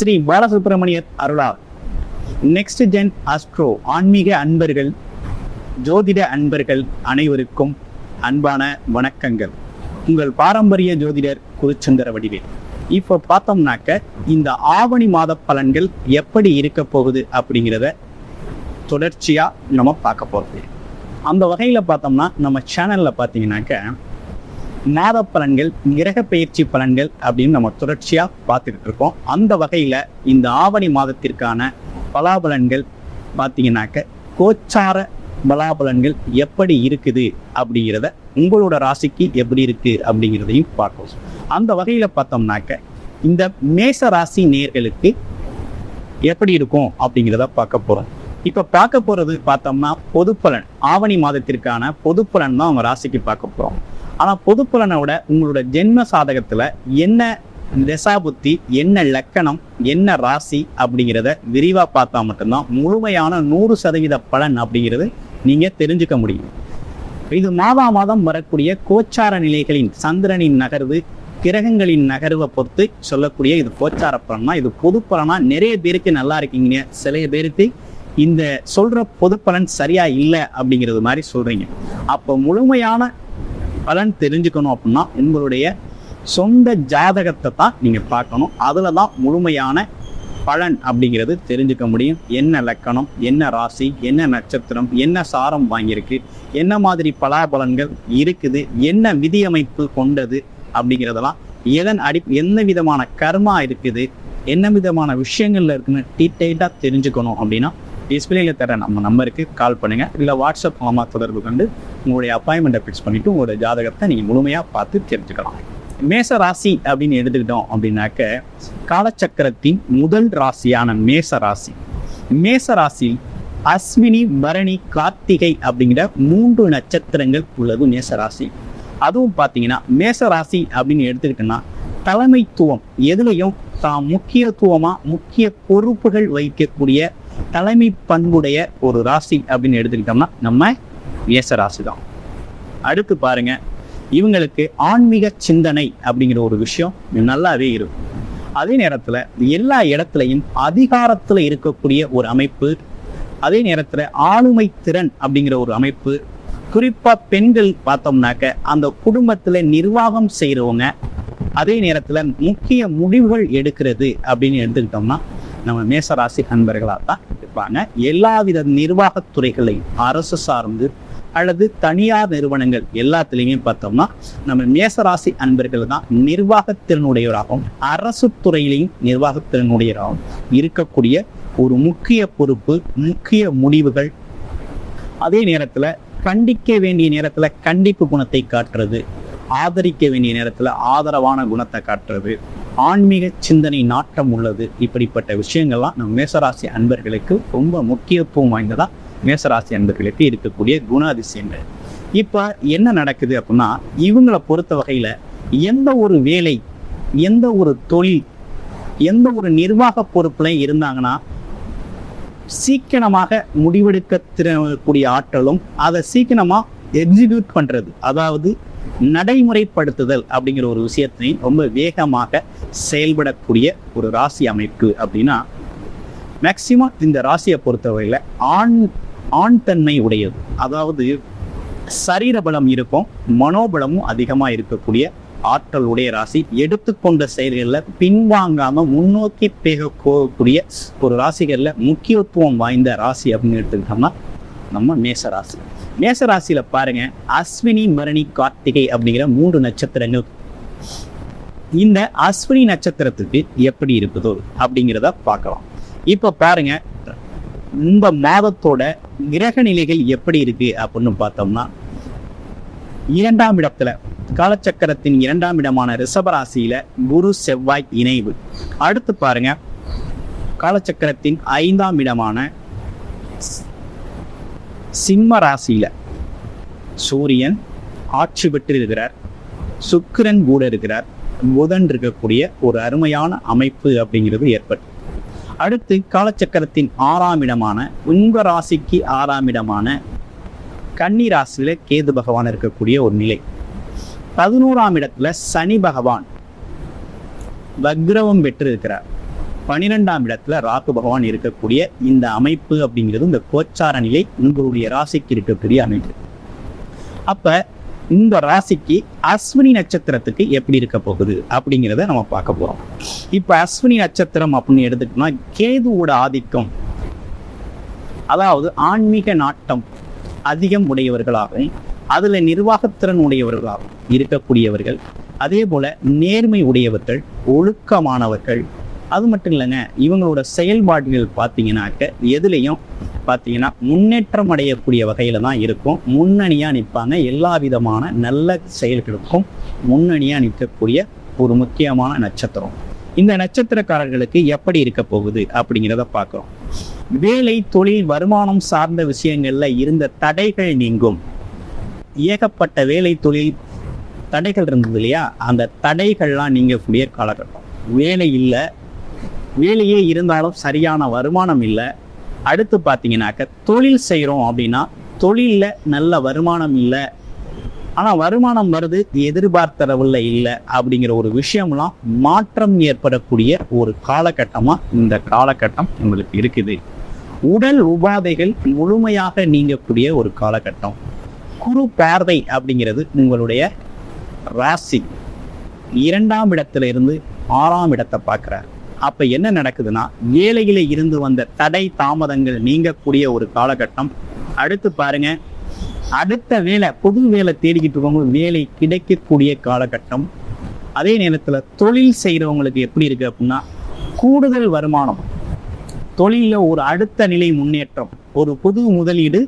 ஸ்ரீ பாலசுப்ரமணியர் அருளால். Next gen astro ஆன்மீக அன்பர்கள் ஜோதிட அன்பர்கள் அனைவருக்கும் அன்பான வணக்கங்கள். உங்கள் பாரம்பரிய ஜோதிடர் குருச்சந்திர வடிவேல். இப்போ பார்த்தோம்னாக்க இந்த ஆவணி மாத பலன்கள் எப்படி இருக்க போகுது அப்படிங்கிறத தொடர்ச்சியாக நம்ம பார்க்க போகிறது அந்த வகையில் பார்த்தோம்னா நம்ம சேனலில் பார்த்தீங்கன்னாக்க நேர பலன்கள் கிரக பயிற்சி பலன்கள் அப்படின்னு நம்ம தொடர்ச்சியா பார்த்துக்கிட்டு இருக்கோம். அந்த வகையில இந்த ஆவணி மாதத்திற்கான பலாபலன்கள் பார்த்தீங்கன்னாக்க கோச்சார பலாபலன்கள் எப்படி இருக்குது அப்படிங்கிறத உங்களோட ராசிக்கு எப்படி இருக்கு அப்படிங்கிறதையும் பார்ப்போம். அந்த வகையில பார்த்தோம்னாக்க இந்த மேச ராசி நேர்களுக்கு எப்படி இருக்கும் அப்படிங்கிறத பார்க்க போறோம். இப்ப பார்க்க போறது பார்த்தோம்னா பொதுப்பலன் ஆவணி மாதத்திற்கான பொதுப்பலன் தான் அவங்க ராசிக்கு பார்க்க ஆனால் ஆனா பொதுப்பலனை விட உங்களோட ஜென்ம சாதகத்தில் என்ன திசாபுத்தி என்ன லக்கணம் என்ன ராசி அப்படிங்கிறத விரிவாக பார்த்தா மட்டும்தான் முழுமையான நூறு சதவீத பலன் அப்படிங்கிறது நீங்கள் தெரிஞ்சுக்க முடியும். இது மாதா மாதம் வரக்கூடிய கோச்சார நிலைகளின் சந்திரனின் நகர்வு கிரகங்களின் நகர்வை பொறுத்து சொல்லக்கூடிய இது கோச்சார பலன்னா இது பொது பலனா நிறைய பேருக்கு நல்லா இருக்கீங்க. சிலைய பேருக்கு இந்த சொல்ற பொது பலன் சரியா இல்லை அப்படிங்கிறது மாதிரி சொல்றீங்க. அப்போ முழுமையான பலன் தெரிஞ்சுக்கணும் அப்படின்னா உங்களுடைய சொந்த ஜாதகத்தை தான் நீங்கள் பார்க்கணும். அதில் தான் முழுமையான பலன் அப்படிங்கிறது தெரிஞ்சுக்க முடியும். என்ன லக்கணம் என்ன ராசி என்ன நட்சத்திரம் என்ன சாரம் வாங்கியிருக்கு என்ன மாதிரி பலாபலன்கள் இருக்குது என்ன விதியமைப்பு கொண்டது அப்படிங்கிறதெல்லாம் எதன் அடி என்ன விதமான கர்மா இருக்குது என்ன விதமான விஷயங்கள்ல இருக்குன்னு டீட்டெயிலாக தெரிஞ்சுக்கணும் அப்படின்னா டிஸ்பிளேல தர நம்ம நம்பருக்கு கால் பண்ணுங்க. இல்லை வாட்ஸ்அப் மூலமாக தொடர்பு கொண்டு உங்களுடைய அப்பாயின்மெண்ட்டை ஃபிக்ஸ் பண்ணிட்டு உங்களோட ஜாதகத்தை நீங்கள் முழுமையாக பார்த்து தெரிஞ்சுக்கலாம். மேச ராசி அப்படின்னு எடுத்துக்கிட்டோம் அப்படின்னாக்க காலச்சக்கரத்தின் முதல் ராசியான மேச ராசி. மேச ராசியில் அஸ்வினி பரணி கார்த்திகை அப்படிங்கிற மூன்று நட்சத்திரங்கள் உள்ளது மேச ராசி. அதுவும் பார்த்தீங்கன்னா மேச ராசி அப்படின்னு எடுத்துக்கிட்டோம்னா தலைமைத்துவம் எதுலையும் தான் முக்கியத்துவமாக முக்கிய பொறுப்புகள் வகிக்கக்கூடிய தலைமை பண்புடைய ஒரு ராசி அப்படின்னு எடுத்துக்கிட்டோம்னா நம்ம மேச ராசி தான் அடுத்து பாருங்க இவங்களுக்கு ஆன்மீக சிந்தனை அப்படிங்கிற ஒரு விஷயம் நல்லாவே இருக்கும். அதே நேரத்துல எல்லா இடத்துலையும் அதிகாரத்துல இருக்கக்கூடிய ஒரு அமைப்பு அதே நேரத்துல ஆளுமை திறன் அப்படிங்கிற ஒரு அமைப்பு குறிப்பா பெண்கள் பார்த்தோம்னாக்க அந்த குடும்பத்துல நிர்வாகம் செய்கிறவங்க அதே நேரத்துல முக்கிய முடிவுகள் எடுக்கிறது அப்படின்னு எடுத்துக்கிட்டோம்னா நம்ம மேசராசி அன்பர்களாக தான் இருப்பாங்க. எல்லாவித நிர்வாகத்துறைகளையும் அரசு சார்ந்து அல்லது தனியார் நிறுவனங்கள் எல்லாத்துலேயுமே பார்த்தோம்னா நம்ம மேசராசி அன்பர்கள் தான் நிர்வாகத்திறனுடையவராகவும் அரசு துறையிலையும் நிர்வாகத்திறனுடையவராகவும் இருக்கக்கூடிய ஒரு முக்கிய பொறுப்பு முக்கிய முடிவுகள். அதே நேரத்தில் கண்டிக்க வேண்டிய நேரத்தில் கண்டிப்பு குணத்தை காட்டுறது ஆதரிக்க வேண்டிய நேரத்தில் ஆதரவான குணத்தை காட்டுறது. ஆன்மீக சிந்தனை நாட்டம் உள்ளது. இப்படிப்பட்ட விஷயங்கள்லாம் நம்ம மேசராசி அன்பர்களுக்கு ரொம்ப முக்கியத்துவம் வாய்ந்ததாக மேசராசி அன்பர்களுக்கு இருக்கக்கூடிய குணாதிசயங்கள். இப்போ என்ன நடக்குது அப்படின்னா இவங்களை பொறுத்த வகையில் எந்த ஒரு வேலை எந்த ஒரு தொழில் எந்த ஒரு நிர்வாக பொறுப்புல இருந்தாங்கன்னா சீக்கிரமாக முடிவெடுக்க திறக்கூடிய ஆற்றலும் அதை சீக்கிரமாக எக்ஸிக்யூட் பண்ணுறது அதாவது நடைமுறைப்படுத்துதல் அப்படிங்கிற ஒரு விஷயத்தை ரொம்ப வேகமாக செயல்படக்கூடிய ஒரு ராசி அமைப்பு அப்படின்னா மேக்சிமம் இந்த ராசியை பொறுத்தவரையில் ஆண் ஆண் தன்மை உடையது. அதாவது சரீர பலம் இருக்கும் மனோபலமும் அதிகமாக இருக்கக்கூடிய ஆற்றல் உடைய ராசி. எடுத்துக்கொண்ட செயல்களில் பின்வாங்காம முன்னோக்கி போகக்கூடிய ஒரு ராசிகளில் முக்கியத்துவம் வாய்ந்த ராசி அப்படின்னு எடுத்துக்கிட்டோம்னா நம்ம மேச ராசி. மேசராசியில பாருங்க அஸ்வினி மரணி கார்த்திகை அப்படிங்கிற மூன்று நட்சத்திரங்கள். இந்த அஸ்வினி நட்சத்திரத்துக்கு எப்படி இருக்குதோ அப்படிங்கிறத பார்க்கலாம். இப்போ பாருங்க இந்த மாதத்தோட கிரக நிலைகள் எப்படி இருக்கு அப்படின்னு பார்த்தோம்னா இரண்டாம் இடத்துல காலச்சக்கரத்தின் இரண்டாம் இடமான ரிஷபராசியில குரு செவ்வாய் இணைவு. அடுத்து பாருங்க காலச்சக்கரத்தின் ஐந்தாம் இடமான சிம்ம ராசியில் சூரியன் ஆட்சி பெற்று இருக்கிறார் சுக்கிரன் கூட இருக்கிறார். புதன் இருக்கக்கூடிய ஒரு அருமையான அமைப்பு அப்படிங்கிறது ஏற்பட்டு. அடுத்து காலச்சக்கரத்தின் ஆறாம் இடமான உங்க ராசிக்கு ஆறாம் இடமான கன்னி ராசியில் கேது பகவான் இருக்கக்கூடிய ஒரு நிலை. பதினோராம் இடத்துல சனி பகவான் வக்ரவம் பெற்று இருக்கிறார் பனிரெண்டாம் இடத்துல ராகு பகவான் இருக்கக்கூடிய இந்த அமைப்பு அப்படிங்கிறது இந்த கோச்சார நிலை உங்களுடைய ராசிக்கு இருக்கக்கூடிய அமைப்பு. அப்ப இந்த ராசிக்கு அஸ்வினி நட்சத்திரத்துக்கு எப்படி இருக்க போகுது அப்படிங்கிறத நம்ம பார்க்க போறோம். இப்ப அஸ்வினி நட்சத்திரம் அப்படின்னு எடுத்துக்கிட்டோம்னா கேதுவோட ஆதிக்கம். அதாவது ஆன்மீக நாட்டம் அதிகம் உடையவர்களாகவும் அதுல நிர்வாகத்திறன் உடையவர்களாகவும் இருக்கக்கூடியவர்கள். அதே போல நேர்மை உடையவர்கள் ஒழுக்கமானவர்கள் அது மட்டும் இல்லைங்க இவங்களோட செயல்பாடுகள் பார்த்தீங்கன்னாக்க எதுலேயும் பார்த்தீங்கன்னா முன்னேற்றம் அடையக்கூடிய வகையில் தான் இருக்கும். முன்னணியாக நிற்பாங்க எல்லா விதமான நல்ல செயல்களுக்கும் முன்னணியாக நிற்கக்கூடிய ஒரு முக்கியமான நட்சத்திரம். இந்த நட்சத்திரக்காரர்களுக்கு எப்படி இருக்க போகுது அப்படிங்கிறத பார்க்குறோம். வேலை தொழில் வருமானம் சார்ந்த விஷயங்களில் இருந்த தடைகள் நீங்கும். ஏகப்பட்ட வேலை தொழில் தடைகள் இருந்தது இல்லையா? அந்த தடைகள்லாம் நீங்கக்கூடிய காலகட்டம். வேலை இல்லை வேலையே இருந்தாலும் சரியான வருமானம் இல்லை. அடுத்து பார்த்தீங்கன்னாக்க தொழில் செய்கிறோம் அப்படின்னா தொழிலில் நல்ல வருமானம் இல்லை. ஆனால் வருமானம் வருது எதிர்பார்த்த அளவில் இல்லை அப்படிங்கிற ஒரு விஷயம்லாம் மாற்றம் ஏற்படக்கூடிய ஒரு காலகட்டமாக இந்த காலகட்டம் உங்களுக்கு இருக்குது. உடல் உபாதைகள் முழுமையாக நீங்கக்கூடிய ஒரு காலகட்டம். குரு பார்வை அப்படிங்கிறது உங்களுடைய ராசி. இரண்டாம் இடத்துல இருந்து ஆறாம் இடத்தை பார்க்குறாரு. அப்போ என்ன நடக்குதுன்னா வேலையில் இருந்து வந்த தடை தாமதங்கள் நீங்கக்கூடிய ஒரு காலகட்டம். அடுத்து பாருங்க அடுத்த வேலை புது வேலை தேடிக்கிட்டு இருக்கவங்க வேலை கிடைக்கக்கூடிய காலகட்டம். அதே நேரத்தில் தொழில் செய்கிறவங்களுக்கு எப்படி இருக்கு அப்படின்னா கூடுதல் வருமானம். தொழிலில் ஒரு அடுத்த நிலை முன்னேற்றம் ஒரு புது முதலீடு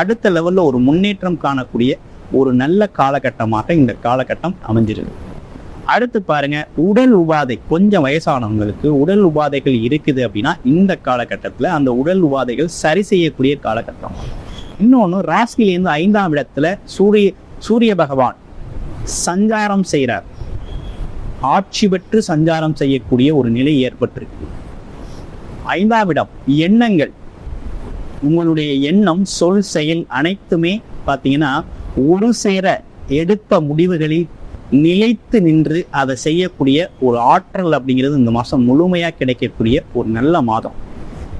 அடுத்த லெவலில் ஒரு முன்னேற்றம் காணக்கூடிய ஒரு நல்ல காலகட்டமாக இந்த காலகட்டம் அமைஞ்சிருக்கு அடுத்து பாருங்க உடல் உபாதை. கொஞ்சம் வயசானவங்களுக்கு உடல் உபாதைகள் இருக்குது அப்படின்னா இந்த காலகட்டத்தில் அந்த உடல் உபாதைகள் சரி செய்யக்கூடிய காலகட்டம். இன்னொன்று ராசியிலேருந்து ஐந்தாம் இடத்துல சூரிய சூரிய பகவான் சஞ்சாரம் செய்கிறார் ஆட்சி பெற்று சஞ்சாரம் செய்யக்கூடிய ஒரு நிலை ஏற்பட்டிருக்கு. ஐந்தாம் இடம் எண்ணங்கள். உங்களுடைய எண்ணம் சொல் செயல் அனைத்துமே பார்த்தீங்கன்னா ஒரு சேர எடுத்த முடிவுகளில் நிலைத்து நின்று அதை செய்யக்கூடிய ஒரு ஆற்றல் அப்படிங்கிறது இந்த மாதம் முழுமையாக கிடைக்கக்கூடிய ஒரு நல்ல மாதம்.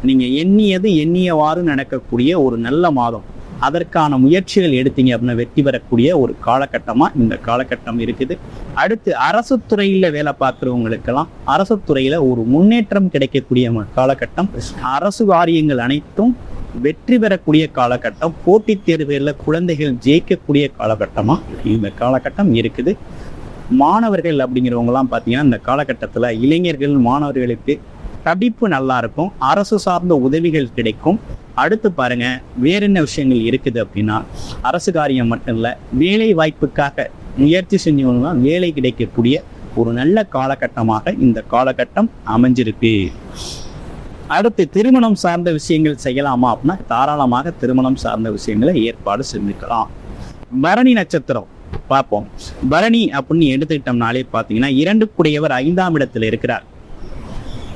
நீங்கள் எண்ணியது எண்ணியவாறு நடக்கக்கூடிய ஒரு நல்ல மாதம். அதற்கான முயற்சிகள் எடுத்தீங்க அப்படின்னா வெற்றி பெறக்கூடிய ஒரு காலகட்டமாக இந்த காலகட்டம் இருக்குது. அடுத்து அரசு துறையில் வேலை பார்க்குறவங்களுக்கெல்லாம் அரசு துறையில் ஒரு முன்னேற்றம் கிடைக்கக்கூடிய காலகட்டம். அரசு வாரியங்கள் அனைத்தும் வெற்றி பெறக்கூடிய காலகட்டம் போட்டித் தேர்வுகளில் குழந்தைகள் ஜெயிக்கக்கூடிய காலகட்டமாக இந்த காலகட்டம் இருக்குது. மாணவர்கள் அப்படிங்கிறவங்கலாம் பார்த்தீங்கன்னா இந்த காலகட்டத்தில் இளைஞர்கள் மாணவர்களுக்கு படிப்பு நல்லா இருக்கும் அரசு சார்ந்த உதவிகள் கிடைக்கும். அடுத்து பாருங்க வேற என்ன விஷயங்கள் இருக்குது அப்படின்னா அரசு காரியம் மட்டும் இல்லை வேலை வாய்ப்புக்காக முயற்சி செஞ்சவங்கன்னா வேலை கிடைக்கக்கூடிய ஒரு நல்ல காலகட்டமாக இந்த காலகட்டம் அமைஞ்சிருக்கு. அடுத்து திருமணம் சார்ந்த விஷயங்கள் செய்யலாமா அப்படின்னா தாராளமாக திருமணம் சார்ந்த விஷயங்களை ஏற்பாடு செஞ்சுக்கலாம். பரணி நட்சத்திரம் பார்ப்போம். பரணி அப்படின்னு எடுத்துக்கிட்டோம்னாலே பார்த்தீங்கன்னா இரண்டு கூடியவர் ஐந்தாம் இடத்துல இருக்கிறார்.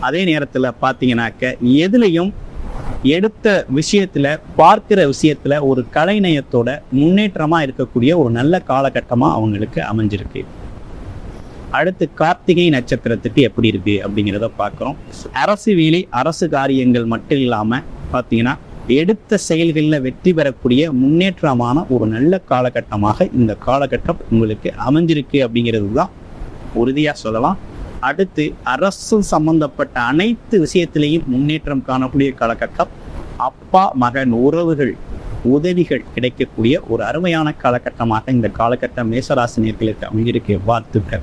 அதே நேரத்தில் பார்த்தீங்கன்னாக்க எதுலையும் எடுத்த விஷயத்தில் பார்க்கிற விஷயத்தில் ஒரு கலைநயத்தோட முன்னேற்றமாக இருக்கக்கூடிய ஒரு நல்ல காலகட்டமாக அவங்களுக்கு அமைஞ்சிருக்கு. அடுத்து கார்த்திகை நட்சத்திரத்துக்கு எப்படி இருக்கு அப்படிங்கிறத பார்க்குறோம். அரசு வேலை அரசு காரியங்கள் மட்டும் இல்லாமல் பார்த்தீங்கன்னா எடுத்த செயல்களில் வெற்றி பெறக்கூடிய முன்னேற்றமான ஒரு நல்ல காலகட்டமாக இந்த காலகட்டம் உங்களுக்கு அமைஞ்சிருக்கு அப்படிங்கிறது தான் உறுதியாக சொல்லலாம். அடுத்து அரசு சம்பந்தப்பட்ட அனைத்து விஷயத்திலையும் முன்னேற்றம் காணக்கூடிய காலகட்டம். அப்பா மகன் உறவுகள் உதவிகள் கிடைக்கக்கூடிய ஒரு அருமையான காலகட்டமாக இந்த காலகட்டம் மேசராசினியர்களுக்கு அமைஞ்சிருக்கு. வாழ்த்துக்கள்.